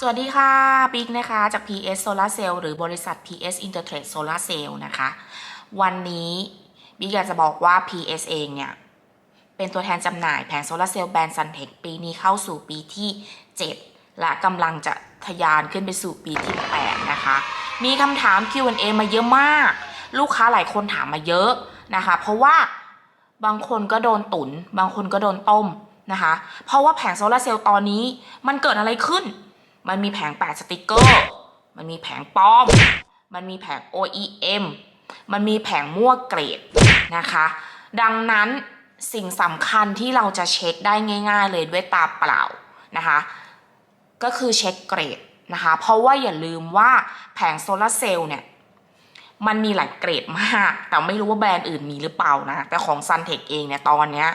สวัสดีค่ะบิ๊กนะคะ จาก PS Solar Cell หรือบริษัท PS Intertrade Solar Cell นะคะ วันนี้บิ๊กอยากจะบอกว่า PS เองเนี่ย เป็นตัวแทนจำหน่ายแผงโซลาร์เซลล์แบรนด์ Suntech ปีนี้เข้าสู่ปีที่ 7 และกำลังจะทะยานขึ้นไปสู่ปีที่ 8 นะคะ มีคำถาม Q&A มาเยอะมาก ลูกค้าหลายคนถามมาเยอะนะคะ เพราะว่าบางคนก็โดนตุน บางคนก็โดนต้มนะคะ เพราะว่าแผงโซลาร์เซลล์ตอนนี้มันเกิดอะไรขึ้น มันมีแผงแปะสติกเกอร์ มันมีแผงปลอม มันมีแผง OEM มันมีแผงมั่วเกรดนะคะ ดังนั้นสิ่งสำคัญที่เราจะเช็คได้ง่าย ๆ เลยด้วยตาเปล่านะคะ ก็คือเช็คเกรดนะคะ เพราะว่าอย่าลืมว่าแผงโซลาร์เซลล์เนี่ยมันมีหลายเกรดมาก แต่ไม่รู้ว่าแบรนด์อื่นมีหรือเปล่านะ แต่ของ Suntech เองเนี่ยตอนเนี้ย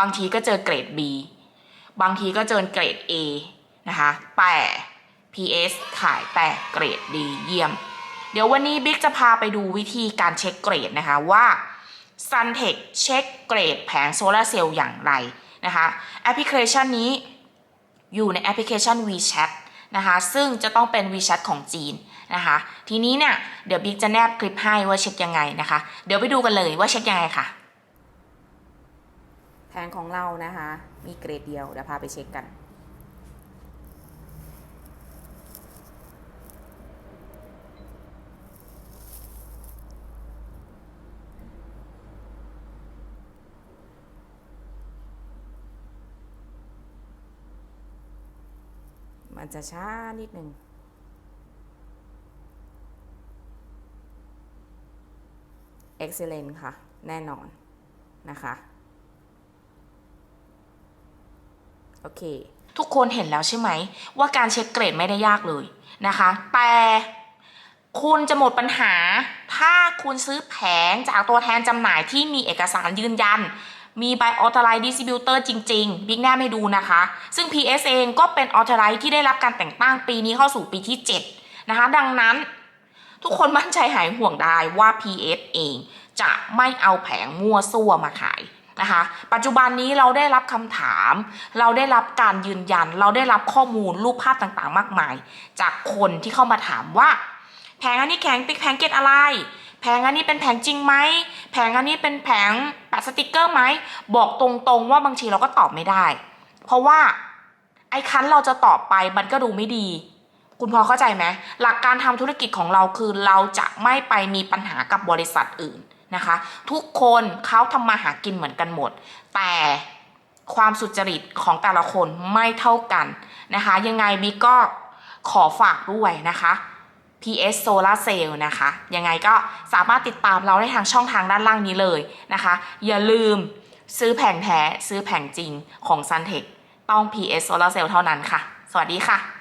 บางทีก็เจอเกรด B บางทีก็เจอเกรด A นะคะ แต่ PS ขายแต่เกรดดีเยี่ยม เดี๋ยววันนี้บิ๊กจะพาไปดูวิธีการเช็คเกรดนะคะว่า Suntech เช็คเกรดแผงโซลาร์เซลล์อย่างไรนะคะแอปพลิเคชันนี้อยู่ในแอปพลิเคชัน WeChat นะคะซึ่งจะต้องเป็น WeChat ของจีนนะคะทีนี้เนี่ยเดี๋ยวบิ๊กจะแนบคลิปให้ว่าเช็คยังไงนะคะ เดี๋ยวไปดูกันเลยว่าเช็คยังไงค่ะแผงของเรานะคะ มีเกรดเดียวเดี๋ยวพาไปเช็คกัน มันจะช้านิดหนึ่ง Excellent ค่ะ แน่นอนนะคะ โอเค ทุกคนเห็นแล้วใช่ไหม ว่าการเช็คเกรดไม่ได้ยากเลยนะคะ แต่คุณจะหมดปัญหา ถ้าคุณซื้อแผงจากตัวแทนจำหน่ายที่มีเอกสารยืนยัน มีใบ Authorized Distributor จริงๆบิ๊กแนมให้ดูนะคะ ซึ่ง PS เองก็เป็น Authorized ที่ได้รับการแต่งตั้งปีนี้เข้าสู่ปีที่ 7 นะคะ ดังนั้นทุกคนมั่นใจหายห่วงได้ว่า PS เองจะไม่เอาแผงมั่วซั่วมาขายนะคะ ปัจจุบันนี้เราได้รับคำถาม เราได้รับการยืนยัน เราได้รับข้อมูลรูปภาพต่างๆ มากมาย จากคนที่เข้ามาถามว่า แผงอันนี้แข็งป็นแผงเกตอะไร แผงอันนี้เป็นแผงจริงไหมแผงอันนี้เป็นแผงแปะสติกเกอร์ไหมบอกตรงๆว่าบางทีเราก็ตอบไม่ได้ เพราะว่าไอ้คันเราจะตอบไปมันก็ดูไม่ดี คุณพอเข้าใจไหมหลักการทำธุรกิจของเราคือเราจะไม่ไปมีปัญหากับบริษัทอื่นนะคะ ทุกคนเขาทำมาหากินเหมือนกันหมด แต่ความสุจริตของแต่ละคนไม่เท่ากันนะคะ ยังไงบิ๊กก็ขอฝากด้วยนะคะ PS Solar Cell นะคะ ยังไงก็สามารถติดตามเราได้ทางช่องทางด้านล่างนี้เลยนะคะ อย่าลืมซื้อแผงแท้ ซื้อแผงจริงของ Suntech ต้อง PS Solar Cell เท่านั้นค่ะ สวัสดีค่ะ